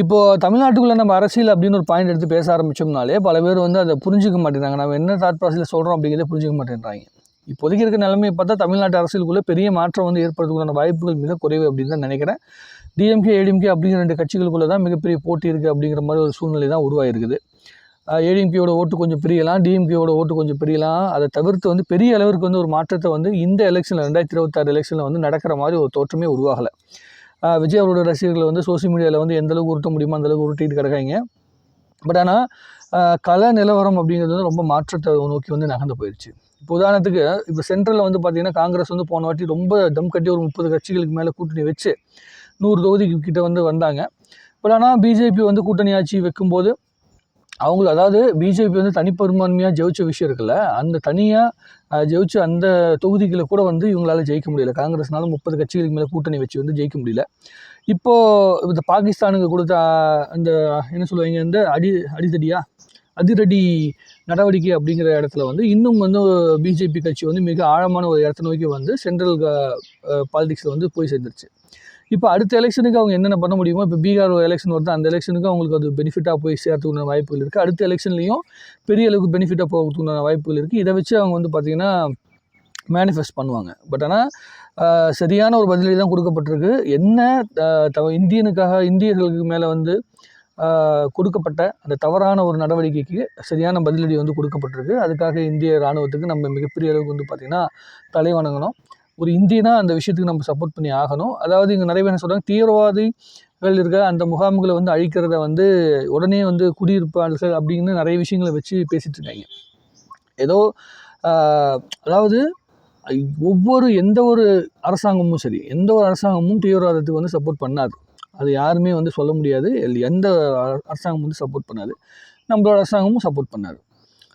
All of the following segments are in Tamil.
இப்போது தமிழ்நாட்டுக்குள்ளே நம்ம அரசியல் அப்படின்னு ஒரு பாயிண்ட் எடுத்து பேச ஆரம்பித்தோம்னாலே பல பேர் வந்து அதை புரிஞ்சுக்க மாட்டேங்கிறாங்க நம்ம என்ன தாட் ப்ராசஸில் சொல்கிறோம் அப்படிங்கிறத புரிஞ்சிக்க மாட்டேன்றாங்க. இப்போதைக்கு இருக்க நிலைமையை பார்த்தா தமிழ்நாட்டு அரசியலுக்குள்ளே பெரிய மாற்றம் வந்து ஏற்படுறதுக்கான வாய்ப்புகள் மிக குறைவு அப்படின்னு தான் நினைக்கிறேன். டிஎம்கே ஏடிஎம்கே அப்படிங்கிற ரெண்டு கட்சிகளுக்குள்ளே தான் மிகப்பெரிய போட்டி இருக்குது அப்படிங்கிற மாதிரி ஒரு சூழ்நிலை தான் உருவாயிருக்குது. ஏடிஎம்கேயோட ஓட்டு கொஞ்சம் பிரியலாம் டிஎம்கேயோட ஓட்டு கொஞ்சம் பிரியலாம். அதை தவிர்த்து வந்து பெரிய அளவிற்கு வந்து ஒரு மாற்றத்தை வந்து இந்த எலெக்ஷனில் ரெண்டாயிரத்தி இருபத்தாறு எலெக்ஷனில் வந்து நடக்கிற மாதிரி ஒரு தோற்றமே உருவாகலை. விஜய் அவரோட ரசிகர்களை வந்து சோஷியல் மீடியாவில் வந்து எந்தளவுக்கு உருட்ட முடியுமோ அந்தளவுக்கு உருட்டிட்டு கிடக்காங்க. பட் ஆனால் கல நிலவரம் அப்படிங்கிறது வந்து ரொம்ப மாற்றத்தை நோக்கி வந்து நகர்ந்து போயிடுச்சு இப்போ உதாரணத்துக்கு இப்போ சென்ட்ரலில் வந்து பார்த்திங்கன்னா காங்கிரஸ் வந்து போன வாட்டி ரொம்ப தம் கட்டி ஒரு முப்பது கட்சிகளுக்கு மேலே கூட்டணி வச்சு நூறு தொகுதிக்கு கிட்ட வந்து வந்தாங்க. பட் ஆனால் பிஜேபி வந்து கூட்டணி ஆட்சி வைக்கும்போது அவங்கள அதாவது பிஜேபி வந்து தனிப்பெரும்பான்மையாக ஜெயிச்ச விஷயம் இருக்குல்ல அந்த தனியாக ஜெயிச்ச அந்த தொகுதிகளை கூட வந்து இவங்களால் ஜெயிக்க முடியல. காங்கிரஸ்னால முப்பது கட்சிகளுக்கு மேலே கூட்டணி வச்சு வந்து ஜெயிக்க முடியல. இப்போது இந்த பாகிஸ்தானுக்கு கொடுத்த அந்த இந்த என்ன சொல்லுவாங்க இந்த அடி அடிதடியாக அதிரடி நடவடிக்கை அப்படிங்கிற இடத்துல வந்து இன்னும் வந்து பிஜேபி கட்சி வந்து மிக ஆழமான ஒரு இடத்த நோக்கி வந்து சென்ட்ரல் பாலிடிக்ஸில் வந்து போய் சேர்ந்துருச்சு. இப்போ அடுத்த எலெக்ஷனுக்கு அவங்க என்னென்ன பண்ண முடியுமோ இப்போ பீகார் எலெக்ஷன் வருது அந்த எலெக்ஷனுக்கு அவங்களுக்கு அது பெனிஃபிட்டாக போய் சேர்த்துக்கான வாய்ப்புகள் இருக்குது அடுத்த எலெக்ஷன்லேயும் பெரிய அளவுக்கு பெனிஃபிட்டாக போகிறதுக்குன வாய்ப்புகள் இருக்குது இதை வச்சு அவங்க வந்து பார்த்திங்கன்னா மேனிஃபெஸ்ட் பண்ணுவாங்க. பட் ஆனால் சரியான ஒரு பதிலடி தான் கொடுக்கப்பட்டிருக்கு. என்ன த தவ இந்தியனுக்காக இந்தியர்களுக்கு மேலே வந்து கொடுக்கப்பட்ட அந்த தவறான ஒரு நடவடிக்கைக்கு சரியான பதிலடி வந்து கொடுக்கப்பட்டிருக்கு. அதுக்காக இந்திய இராணுவத்துக்கு நம்ம மிகப்பெரிய அளவுக்கு வந்து பார்த்திங்கன்னா தலை வணங்கணும் ஒரு இந்தியனாக அந்த விஷயத்துக்கு நம்ம சப்போர்ட் பண்ணி ஆகணும். அதாவது இங்கே நிறைய பேர் என்ன சொல்கிறாங்க தீவிரவாதிகள் இருக்க அந்த முகாம்களை வந்து அழிக்கிறத வந்து உடனே வந்து குடியிருப்பாளர்கள் அப்படின்னு நிறைய விஷயங்களை வச்சு பேசிகிட்டு இருக்காங்க. ஏதோ அதாவது ஒவ்வொரு எந்த ஒரு அரசாங்கமும் சரி எந்த ஒரு அரசாங்கமும் தீவிரவாதத்துக்கு வந்து சப்போர்ட் பண்ணாது. அது யாருமே வந்து சொல்ல முடியாது. எந்த அரசாங்கம் அரசாங்கமும் வந்து சப்போர்ட் பண்ணாது. நம்மளோட அரசாங்கமும் சப்போர்ட் பண்ணாது.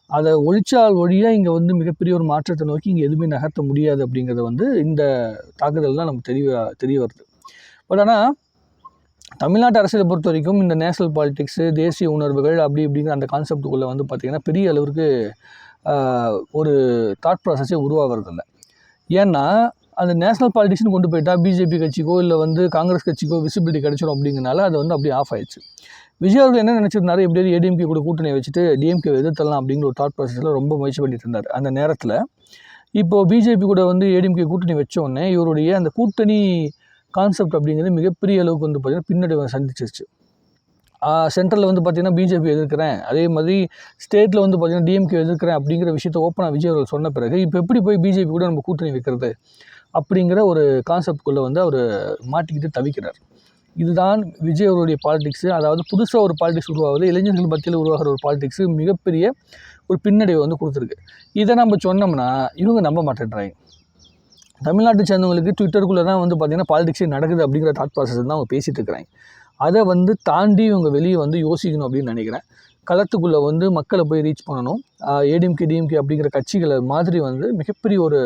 அதை ஒழிச்சால் ஒழிய இங்கே வந்து மிகப்பெரிய ஒரு மாற்றத்தை நோக்கி இங்கே எதுவுமே நகர்த்த முடியாது அப்படிங்கிறத வந்து இந்த தாக்குதல் தான் நமக்கு தெரிய தெரிய வருது. பட் ஆனால் தமிழ்நாட்டு அரசியலை பொறுத்த வரைக்கும் இந்த நேஷனல் பாலிடிக்ஸு தேசிய உணர்வுகள் அப்படி இப்படிங்கிற அந்த கான்செப்டுக்குள்ளே வந்து பார்த்திங்கன்னா பெரிய அளவிற்கு ஒரு தாட் ப்ராசஸே உருவாகிறதில்ல. ஏன்னா அந்த நேஷனல் பாலிடிக்ஸ்னு கொண்டு போயிட்டா பிஜேபி கட்சிக்கோ இல்லை வந்து காங்கிரஸ் கட்சிக்கோ விசிபிலிட்டி கிடைச்சிடும் அப்படிங்கிறனால அது வந்து அப்படியே ஆஃப் ஆயிடுச்சு. விஜய் அவர்கள் என்ன நினச்சிருந்தாரு? எப்படியாவது ஏடிஎம்கே கூட கூட்டணி வச்சுட்டு டிஎம்கே எதிர்த்தலாம் அப்படிங்கிற ஒரு தாட் ப்ராசஸில் ரொம்ப முயற்சி பண்ணிட்டு இருந்தார் அந்த நேரத்தில். இப்போது பிஜேபி கூட வந்து ஏடிஎம்கே கூட்டணி வச்சோடனே இவருடைய அந்த கூட்டணி கான்செப்ட் அப்படிங்கிறது மிகப்பெரிய அளவுக்கு வந்து பார்த்திங்கன்னா பின்னடைவை சந்திச்சிருச்சு. சென்ட்ரலில் வந்து பார்த்திங்கன்னா பிஜேபி எதிர்க்கிறேன். அதே மாதிரி ஸ்டேட்டில் வந்து பார்த்திங்கன்னா டிஎம்கே எதிர்க்கிறேன் அப்படிங்கிற விஷயத்த ஓப்பனாக விஜய் அவர்கள் சொன்ன பிறகு இப்போ எப்படி போய் பிஜேபி கூட நம்ம கூட்டணி வைக்கிறது அப்படிங்கிற ஒரு கான்செப்ட்குள்ளே வந்து அவர் மாட்டிக்கிட்டு தவிக்கிறார். இதுதான் விஜய் அவருடைய பாலிடிக்ஸு அதாவது புதுசாக ஒரு பாலிடிக்ஸ் உருவாகுது. இளைஞர்கள் மத்தியில் உருவாகிற ஒரு பாலிடிக்ஸு மிகப்பெரிய ஒரு பின்னடைவை வந்து கொடுத்துருக்கு. இதை நம்ம சொன்னோம்னா இவங்க நம்ப மாட்டேன்றாங்க. தமிழ்நாட்டை சேர்ந்தவங்களுக்கு ட்விட்டருக்குள்ளே தான் வந்து பார்த்திங்கன்னா பாலிடிக்ஸே நடக்குது அப்படிங்கிற தாட் ப்ராசஸ் தான் அவங்க பேசிகிட்டு இருக்கிறாங்க. அதை வந்து தாண்டி இவங்க வெளியே வந்து யோசிக்கணும் அப்படின்னு நினைக்கிறேன். களத்துக்குள்ளே வந்து மக்களை போய் ரீச் பண்ணணும். ஏடிஎம்கே டிஎம்கே அப்படிங்கிற கட்சிகளை மாதிரி வந்து மிகப்பெரிய ஒரு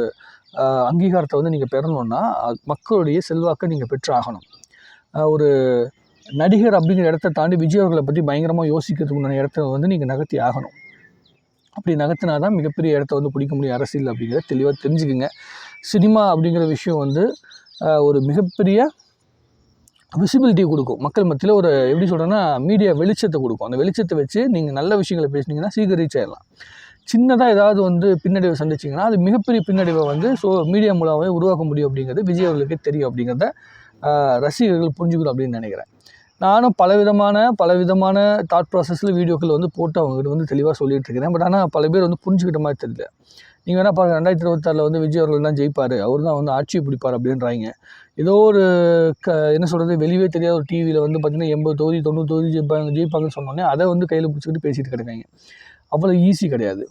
அங்கீகாரத்தை வந்து நீங்கள் பெறணுன்னா மக்களுடைய செல்வாக்கை நீங்கள் பெற்று ஆகணும். ஒரு நடிகர் அப்படிங்கிற இடத்த தாண்டி விஜய் அவர்களை பற்றி பயங்கரமாக யோசிக்கிறதுக்குண்டான இடத்த வந்து நீங்கள் நகர்த்தி ஆகணும். அப்படி நகர்த்தினா தான் மிகப்பெரிய இடத்த வந்து பிடிக்க முடியும் அரசியல் அப்படிங்கிறத தெளிவாக தெரிஞ்சுக்குங்க. சினிமா அப்படிங்கிற விஷயம் வந்து ஒரு மிகப்பெரிய விசிபிலிட்டி கொடுக்கும். மக்கள் மத்தியில் ஒரு எப்படி சொல்கிறேன்னா மீடியா வெளிச்சத்தை கொடுக்கும். அந்த வெளிச்சத்தை வச்சு நீங்கள் நல்ல விஷயங்களை பேசுனீங்கன்னா சீக்கிரம் ரீச் ஆயிடலாம் சின்னதாக ஏதாவது வந்து பின்னடைவை சந்திச்சிங்கன்னா அது மிகப்பெரிய பின்னடைவை வந்து ஸோ மீடியா மூலமாகவே உருவாக்க முடியும் அப்படிங்கிறது விஜய் அவர்களுக்கே தெரியும் அப்படிங்கிறத ரசிகர்கள் புரிஞ்சுக்கணும் அப்படின்னு நினைக்கிறேன். நானும் பலவிதமான பலவிதமான தாட் ப்ராசஸில் வீடியோக்கள் வந்து போட்டு அவங்ககிட்ட வந்து தெளிவாக சொல்லிகிட்டு இருக்கிறேன் பட் ஆனால் பல பேர் வந்து புரிஞ்சுக்கிட்ட மாதிரி தெரியல. நீங்கள் வேணால் பாருங்கள் ரெண்டாயிரத்தி இருபத்தாறில் வந்து விஜய் அவர்கள் தான் ஜெயிப்பார். அவர் தான் வந்து ஆட்சி பிடிப்பார் அப்படின்றாங்க. ஏதோ ஒரு க என்ன சொல்கிறது வெளியே தெரியாத ஒரு டிவியில் வந்து பார்த்திங்கன்னா எண்பது தொகுதி தொண்ணூறு தொகுதி ஜெயிப்பாங்க ஜெயிப்பாங்கன்னு சொன்னோன்னே அதை வந்து கையில் பிடிச்சிக்கிட்டு பேசிகிட்டு கிடக்காங்க. அவ்வளோ ஈஸி கிடையாது.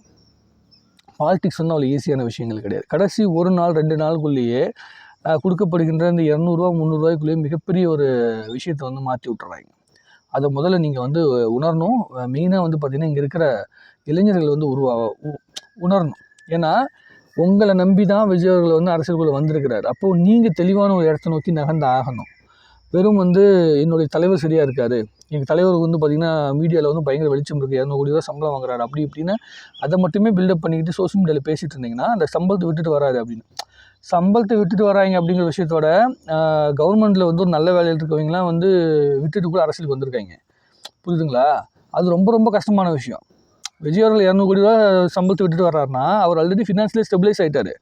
பாலிடிக்ஸ் வந்து அவ்வளோ ஈஸியான விஷயங்கள் கிடையாது. கடைசி ஒரு நாள் ரெண்டு நாளுக்குள்ளேயே கொடுக்கப்படுகின்ற இந்த இரநூறுவா முந்நூறுரூவாய்க்குள்ளேயே மிகப்பெரிய ஒரு விஷயத்தை வந்து மாற்றி விட்டுறாங்க. அதை முதல்ல நீங்கள் வந்து உணரணும். மெயினாக வந்து பார்த்திங்கன்னா இங்கே இருக்கிற இளைஞர்கள் வந்து உருவா உ- உணரணும். ஏன்னா உங்களை நம்பி தான் விஜய் அவர்கள் வந்து அரசியலுக்குள்ளே வந்திருக்கிறார். அப்போது நீங்கள் தெளிவான ஒரு இடத்த நோக்கி நகர்ந்து ஆகணும். வெறும் வந்து என்னுடைய தலைவர் சரியாக இருக்காரு. எங்கள் தலைவருக்கு வந்து பார்த்திங்கன்னா மீடியாவில் வந்து பயங்கர வெளிச்சம் இருக்குது இரநூறு கோடி ரூபா சம்பளம் வாங்குறாரு. அப்படி இப்படின்னு அதை மட்டுமே பில்டப் பண்ணிக்கிட்டு சோஷியல் மீடியாவில் பேசிகிட்டு இருந்தீங்கன்னா அந்த சம்பளத்தை விட்டுட்டு வராது அப்படின்னு. சம்பளத்தை விட்டுட்டு வராங்க அப்படிங்கிற விஷயத்தோட கவர்மெண்ட்டில் வந்து ஒரு நல்ல வேலையில் இருக்கவங்களாம் வந்து விட்டுட்டு கூட அரசியலுக்கு வந்திருக்காங்க. புரியுதுங்களா? அது ரொம்ப ரொம்ப கஷ்டமான விஷயம். விஜய் அவர்கள் இரநூறு கோடி ரூபா சம்பளத்தை விட்டுட்டு வர்றாருன்னா அவர் ஆல்ரெடி ஃபினான்ஷியலி ஸ்டெபிலைஸ் ஆகிட்டார்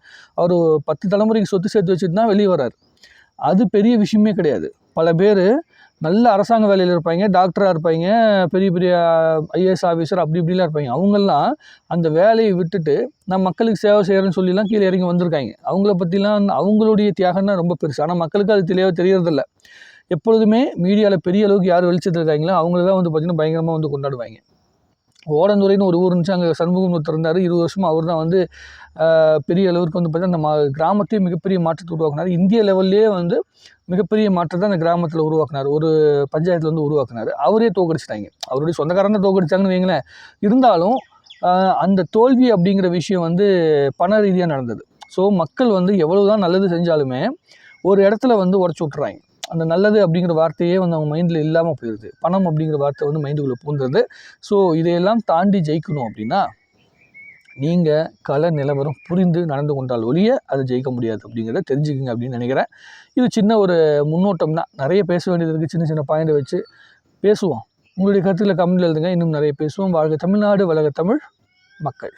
அவர் பத்து தலைமுறைக்கு சொத்து சேர்த்து வச்சுட்டு தான் வெளியே வர்றார். அது பெரிய விஷயமே கிடையாது. பல பேர் நல்ல அரசாங்க வேலையில் இருப்பாங்க டாக்டராக இருப்பாங்க பெரிய பெரிய ஐஏஎஸ் ஆஃபீஸர் அப்படி இப்படிலாம் இருப்பாங்க. அவங்கெல்லாம் அந்த வேலையை விட்டுட்டு நான் மக்களுக்கு சேவை செய்கிறேன்னு சொல்லிலாம் கீழே இறங்கி வந்திருக்காங்க. அவங்கள பற்றிலாம் அவங்களுடைய தியாகம்னா ரொம்ப பெருசு. ஆனால் மக்களுக்கு அது தெளிவாக தெரியறதில்ல. எப்பொழுதுமே மீடியாவில் பெரிய அளவுக்கு யார் வெளிச்சத்தில் இருக்காங்களோ அவங்கள தான் வந்து பார்த்திங்கன்னா பயங்கரமாக வந்து கொண்டாடுவாங்க. ஓடந்துறைன்னு ஒரு ஊர் இருந்துச்சு. அங்கே சண்முகம் ஒருத்தர் இருந்தார். இருபது வருஷமாக அவர் தான் வந்து பெரிய அளவுக்கு வந்து பார்த்தீங்கன்னா அந்த மா கிராமத்தையும் மிகப்பெரிய மாற்றத்தை உருவாக்குனார். இந்திய லெவல்லே வந்து மிகப்பெரிய மாற்றத்தை அந்த கிராமத்தில் உருவாக்குனார். ஒரு பஞ்சாயத்தில் வந்து உருவாக்குனார். அவரே தோக்கடிச்சிட்டாங்க. அவருடைய சொந்தக்காரங்க தோக்கடிச்சாங்கன்னு வைங்களேன். இருந்தாலும் அந்த தோல்வி அப்படிங்கிற விஷயம் வந்து பண ரீதியாக நடந்தது. ஸோ மக்கள் வந்து எவ்வளோ தான் நல்லது செஞ்சாலுமே ஒரு இடத்துல வந்து உடச்சி விட்றாங்க அந்த நல்லது அப்படிங்கிற வார்த்தையே வந்து அவங்க மைண்டில் இல்லாமல் போயிடுது பணம் அப்படிங்கிற வார்த்தை வந்து மைண்டுக்குள்ளே பூந்துருது ஸோ இதையெல்லாம் தாண்டி ஜெயிக்கணும் அப்படின்னா நீங்கள் கல நிலவரம் புரிந்து நடந்து கொண்டால் ஒழிய அதை ஜெயிக்க முடியாது அப்படிங்கிறத தெரிஞ்சுக்கங்க அப்படின்னு நினைக்கிறேன். இது சின்ன ஒரு முன்னோட்டம் தான் நிறைய பேச வேண்டியது இருக்குது சின்ன சின்ன பாயிண்டை வச்சு பேசுவோம். உங்களுடைய கருத்துக்களை கமெண்ட்டில் எழுதுங்க. இன்னும் நிறைய பேசுவோம். வாழ்க தமிழ்நாடு வளக தமிழ் மக்கள்.